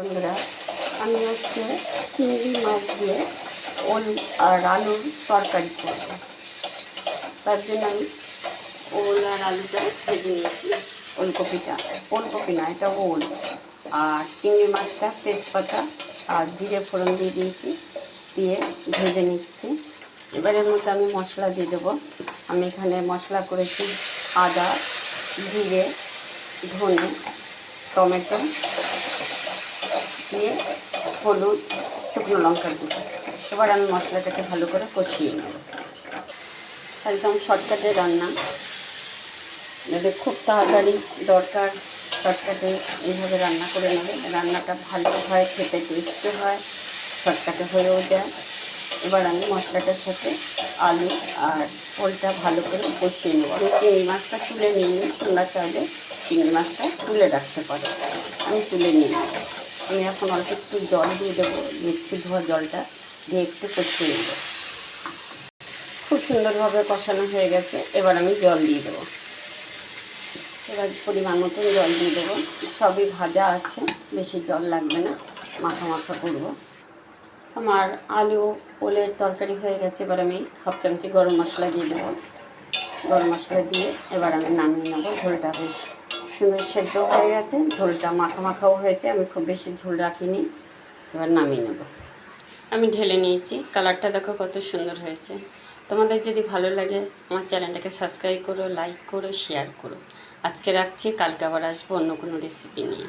বন্ধুরা, আমি হচ্ছে চিংড়ি, মাছ দিয়ে ওল আর আলুর তরকারি করব। তার জন্য আমি ওল আর আলুটা ভেজে নিয়েছি। ওলকপিটা, ওলকপি না, এটা ওল। আর চিংড়ি মাছটা তেজপাতা আর জিরে ফোড়ন দিয়ে দিয়েছি, দিয়ে ভেজে নিচ্ছি। এবার এর মধ্যে আমি মশলা দিয়ে দেবো। আমি এখানে মশলা করেছি আদা, জিরে, ধনে, টমেটো হলুদ, শুকনো লঙ্কার গুঁড়ো। এবার আমি মশলাটাকে ভালো করে কষিয়ে নেব। একদম শর্টকাটে রান্না। যদি খুব তাড়াতাড়ি দরকার, শর্টকাটে এইভাবে রান্না করে নেবে রান্নাটা ভালো হয়, খেতে টেস্টও হয়, শর্টকাটে হয়েও যায়। এবার আমি মশলাটার সাথে আলু আর ওলটা ভালো করে কষিয়ে নেব। আমি চিংড়ি মাছটা তুলে নিয়ে ঠান্ডা চাইলে চিংড়ি মাছটা তুলে রাখতে পারি। আমি তুলে নিই। আমি এখন অল্প একটু জল দিয়ে দেবো, মিক্সি ধোয়া জলটা দিয়ে একটু কষিয়ে নেব। খুব সুন্দরভাবে কষানো হয়ে গেছে, এবার আমি জল দিয়ে দেবো। এবার পরিমাণ মতন জল দিয়ে দেবো। সবই ভাজা আছে, বেশি জল লাগবে না, মাখা মাখা করব। আমার আলু ওলের তরকারি হয়ে গেছে, এবার আমি হাফ চামচি গরম মশলা দিয়ে দেবো। গরম মশলা দিয়ে এবার আমি নামিয়ে নেব, ঝোলটা বেশ সুন্দর সেদ্ধ হয়ে গেছে, ঝোলটা মাখা মাখাও হয়েছে, আমি খুব বেশি ঝোল রাখিনি, এবার নামিয়ে নেব। আমি ঢেলে নিয়েছি, কালারটা দেখো কত সুন্দর হয়েছে। তোমাদের যদি ভালো লাগে, আমার চ্যানেলটাকে সাবস্ক্রাইব করো, লাইক করো, শেয়ার করো। আজকে রাখছি, কালকে আবার আসব অন্য কোনো রেসিপি নিয়ে।